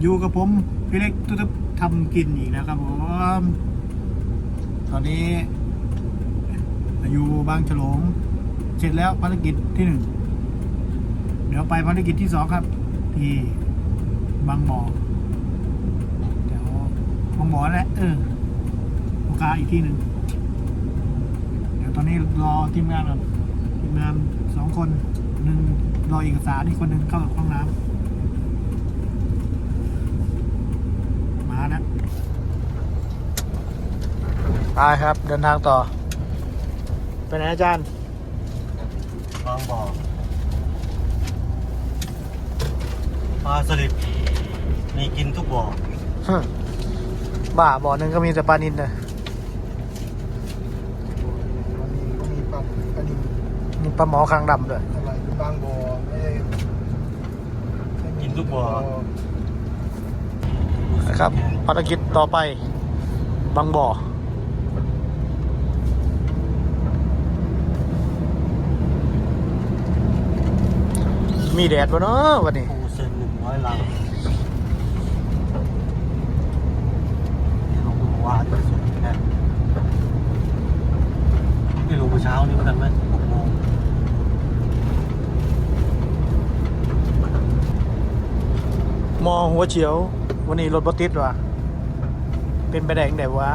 อยู่กับผมพี่เล็กตุ๊บทำกินอีกแล้วครับผมตอนนี้อยู่บางฉลงเสร็จแล้วภารกิจที่หนึ่งเดี๋ยวไปภารกิจที่สองครับ ที่บางบ่อเดี๋ยวบางบ่อแหละเออโอกาสอีกที่หนึ่งเดี๋ยวตอนนี้รอทีมงานก่อนทีมงานสองคนหนึ่งรอเอกสารอีกคนหนึ่งเข้าห้องน้ำมาแล้ว ไปครับ เดินทางต่อ ไปไหนอาจารย์บางบ่อปลาสลิดมีกินทุกบ่อบ่าบ่อหนึ่งก็มีแต่ปลานินนะมีปลาปลานิลมีปลาหมอคางดำด้วย อะไรเป็นบางบ่อไม่ได้ไม่มีกินทุกบ่อนะครับภารกิจต่อไปบางบ่อ มีแดดปะเนาะวันนี้ปูเซนหนึ่งร้อยลังนี่ลงดูว่าจะสวยแค่นี่ลงเมื่อเช้านี้เหมือนกันไหมหกโมงมอหัวเฉียว วันนี้รถบติดว่ะเป็นไปได้ยังไงวะ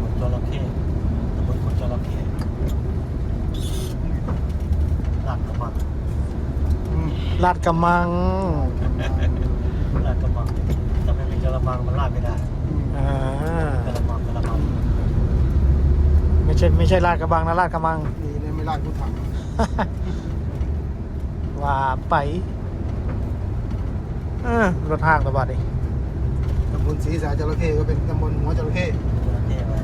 บนจระเข้บนบนจระเข้ลาดกระบัง ลาดกระมังลาดกระบังถ้าไม่มีกระมังมันลาดไม่ได้อ่ากระมังกระมังไม่ใช่ไม่ใช่ลาดกระบังนะลาดกระมังดีเลยไม่ลากกูถังว่าไปเออรถห้างตัวบัดดิตำบลศรีสาจระเข้ก็เป็นตำบลหัวจระเข้จระเข้ไว้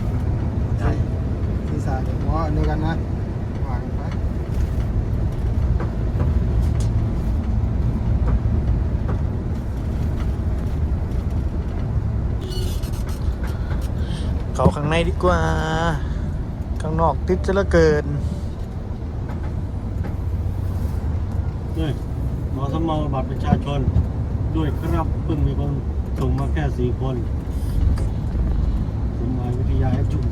ใช่ศรีสาหัวเดียวกันนะวางไป เขาข้างในดีกว่า ข้างนอกติดจะเหละเกินด้วยหมอสมองบัตรประชาชน ด้วยครับเพิ่งมีคนส่งมาแค่สี่คนสมหมายวิทยาให้จุ่ม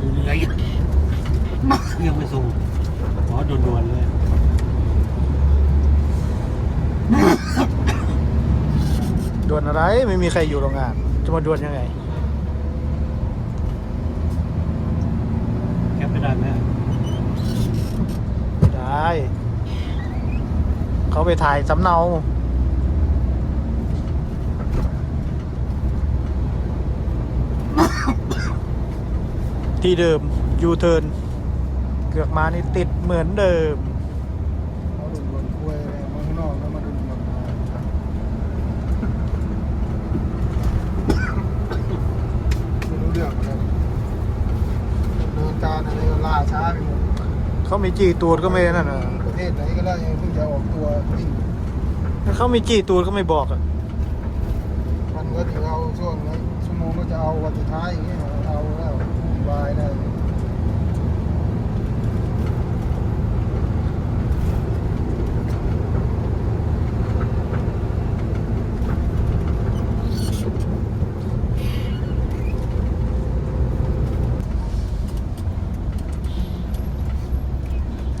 ดูเรือยังไม่ส่งขอด่วนๆเลยด่วนอะไรไม่มีใครอยู่โรงงาน จะมาด่วนยังไง แคปไม่ได้ไหม ได้ เขาไปถ่ายสำเนา ที่เดิมยูเทิร์นเกือกมานี่ติดเหมือนเดิมเดุนบนคุยอะไรมาข้างนอกแล้วมาดุนบนไม่รู้เรื่องเลยดำเนินการอะไรล่าช้าไปหมด เขามีจีตูดก็ไม่นั่นน่ะประเทศไหนก็ได้ยังเพิ่งจะออกตัววิ่งเขามีจีตูดก็ไม่บอกอะมันก็จะเอาช่วงนั้นชั่วโมงก็จะเอาวันสุดท้ายอย่างเงี้ยเอาแล้ววุ่นวายได้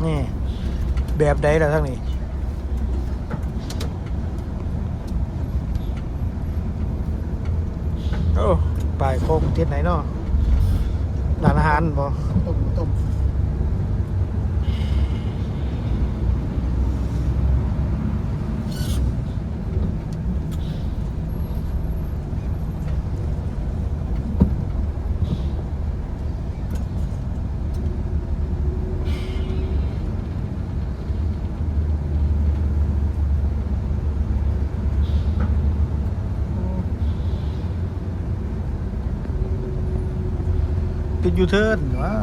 นี่ แบบใดล่ะทั้งนี้โอ้ปลายโคงเทียดไหนเนาะร้านอาหารบ่ต้มต้ม ยูเทิร์นว้า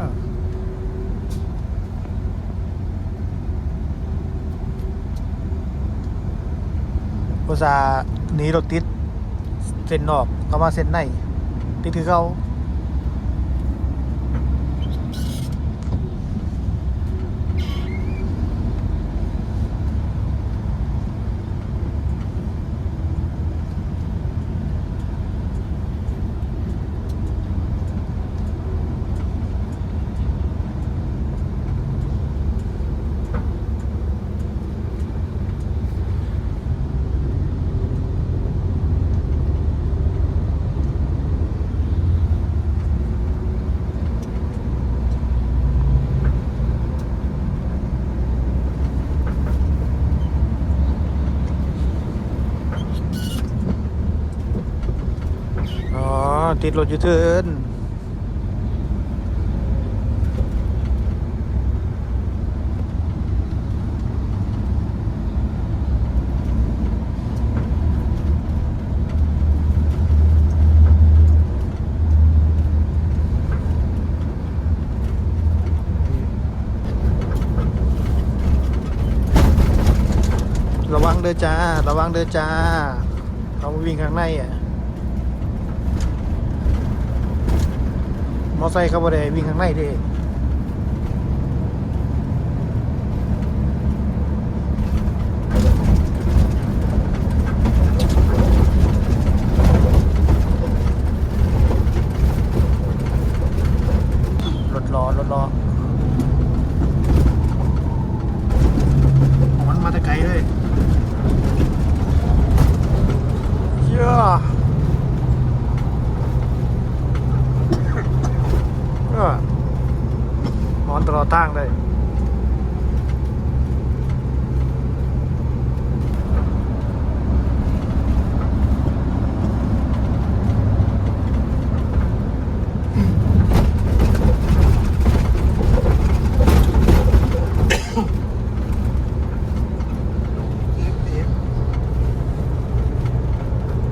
ภาษาหนีรถติดเส้นนอกเข้ามาเส้นในติดคือเขา ดรถยูเทิร์นระวังเด้อจ้า ระวังเด้อจ้า เขาวิ่งข้างในอะ มอไซค์เขาบ่ได้วิ่งข้างในเด้รถรอรถรอมันมาแต่ไกลเลยเย้อ ก็นอน ตลอดทางเลย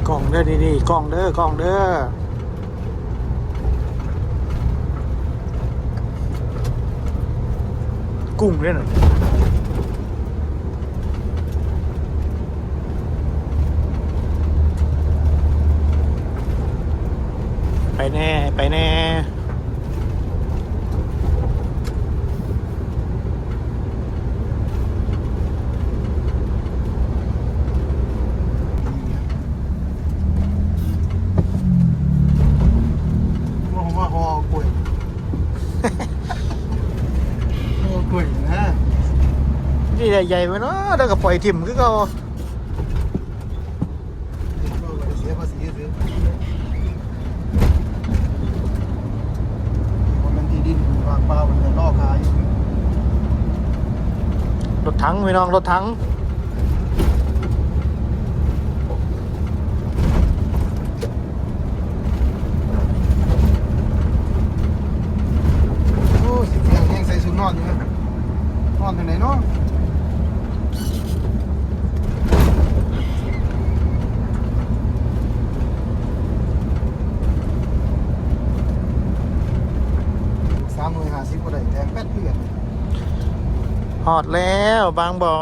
กล่องเด้อดีๆกล่องเด้อกล่องเด้อ กุ้งด้วยนะไปแน่ ไปแน่ ว่าผมว่าคอกล้วยคอกล้วยนะ นี่ ใหญ่ๆไปเนาะแล้วก็ปล่อยทิมคือเขาก็เสียภาษีซื้อคนมันที่ดินวางเปล่ามันจะล่อขายรถถังพี่น้องรถถัง โอ้สิเสียงแห้งใส่ชุดนอนอยู่นะนอนที่ไหนเนาะสามหน่วยห้าสิบก็ได้แทงแป๊ดเพื่อน หอ ดแล้วบางบ่อ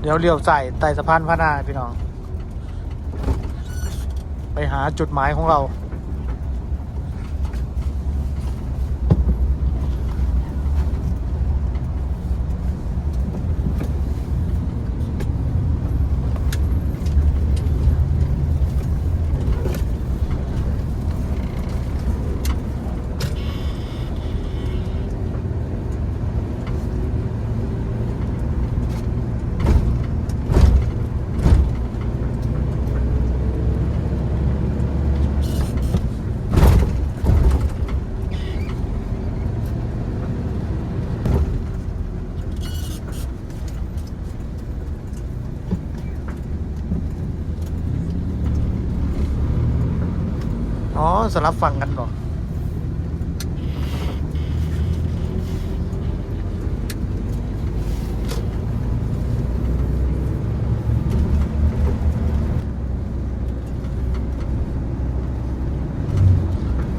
เดี๋ยวเลี้ยวใส่ไต่สะพานพระนาพี่น้อง ไปหาจุดหมายของเรา อ๋อสลับฟังกันเหรอ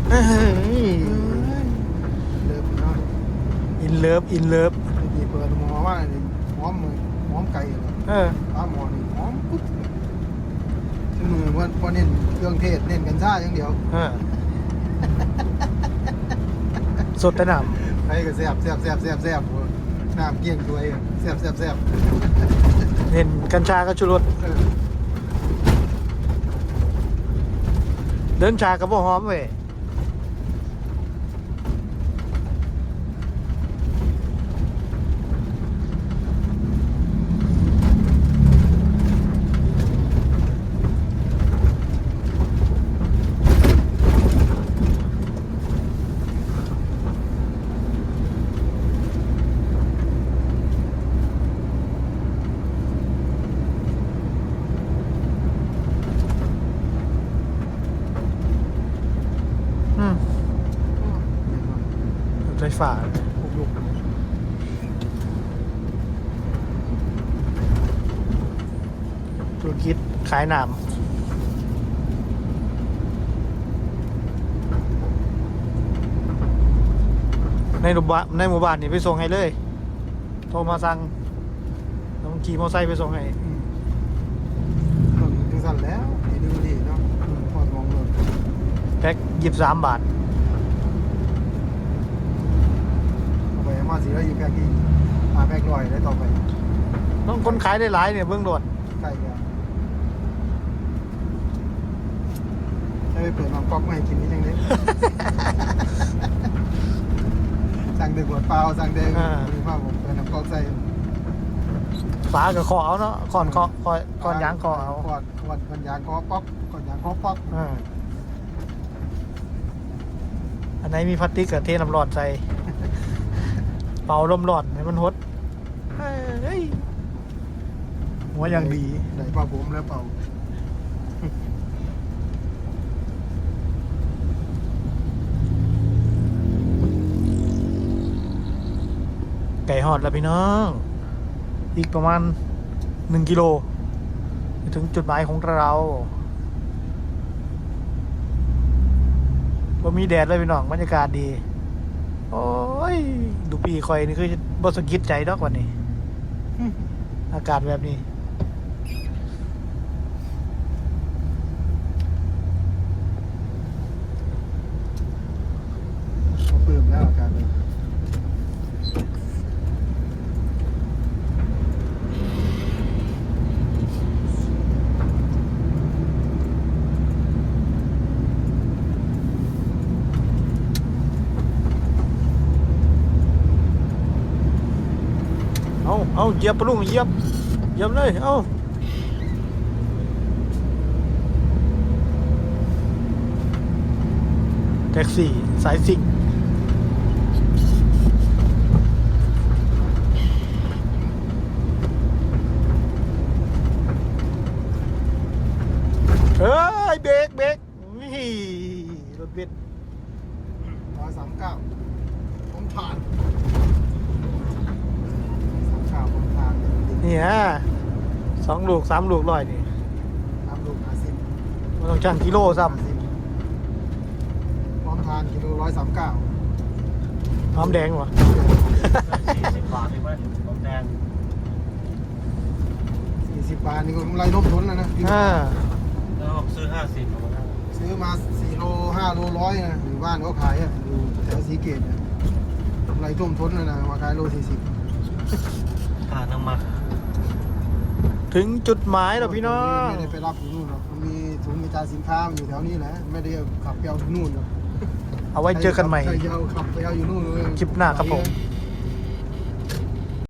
เฮ้ยเลิฟเนาะอินเลิฟอินเลิฟ ไม่ดีเปิดหมอ มาเนี่ยหอมมือหอมไก่เลย เออ ปลาหมอนี่หอมปุ๊บที่มือว่า พอเน้นเครื่องเทศเน้นกัญชาอย่างเดียวเออสดแต่น้ใครก็แซ่บแซ่บแซ่บแซ่บแซ่บน้ำเกี้ยงด้วยแซ่บแซ่บแซ่บำเห็นกัญชาก็ชูรสเออเดินชากับบ่หอมเว้ย ไฟฟ้าลูกลูกธุรกิจขายน้ำในหมู่บ้านในหมู่บ้านนี่ไปส่งให้เลย โทรมาสั่งต้องขี่มอเตอร์ไซค์ไปส่งให้อืมเบิ่งจังสั่นแล้วดีดูดีเนาะพอดมองเลยแพ็คยี่สามบาท เอาไป มาสิแล้วอยู่แพ็กที่มาแพ็กลอยได้ต่อไปต้องคนขายได้หลายเนี่ยเบื้องโดดไก่กันได้ไปเปิดน้ำก๊อกมาให้กินนี่จังเลยสั่งเด็กบวดเปล่าสั่งเด็กมีผ้าผมเปิดน้ำก๊อกใส่ฝากับคอเอาเนาะคอนคอคอยคอนยางคอเอาก่อนก่อนก่อนยางคอป๊อกก่อนยางคอป๊อกอ่าอันไหนมีพลาสติกกับเทน้ำร้อนใส่ เป่าลมร้อนให้มันหดเฮ้ยหัวอย่างดีไหนเป่าผมแล้วเป่าไก่หอดแล้วพี่น้อง อีกประมาณหนึ่งกิโลจะถึงจุดหมายของเราว่ามีแดดเลยพี่น้องบรรยากาศดีโอ้ ยดูปีคอยนี่คือบสกิดใจดอกวันนี้ อากาศแบบนี้ เขาปลื้มแล้วอาการเลย เอาเหยียบปลุงเหยียบเหยียบเลยเอาแท็กซี่สายสิงเฮ้ยเบรกเบรกนี่รถเบนซ์ร้อยสามเก้าผมผ่านสามเก้าผมผ่าน นี่ฮะสองลูกสามลูกร้อยนี่น้ำลูกห้าสิบมันต้องชั่งกิโลซ้พร้อมทานกิโลร้อยสามเก้าำหอมแดงวะ สี่สิบบาทใช่ไหมทองแดงสี่สิบบาทนี่ก็กำไรลบทุนแล้วนะอ่าแล้วผมซื้อห้าสิบเอามาได้ซื้อมาสี่โลห้าโลร้อยนะอยู่บ้านเขาขายอะอยู่แถวสีเกตเนี่ยกำไรท่วมทุนแล้วนะมาขายโลสี่สิบค่าน้ำมัน ถึงจุดหมายแล้วพี่น้องไม่ได้ไปรับอยู่นู่นหรอกมันมีศูนย์กระจายสินค้ามันอยู่แถวนี้แหละไม่ได้ขับไปเอาที่นู่นหรอกเอาไว้เจอกันใหม่ใครจะเอาขับไปเอาอยู่นู่นเลยคลิปหน้าครับผมไป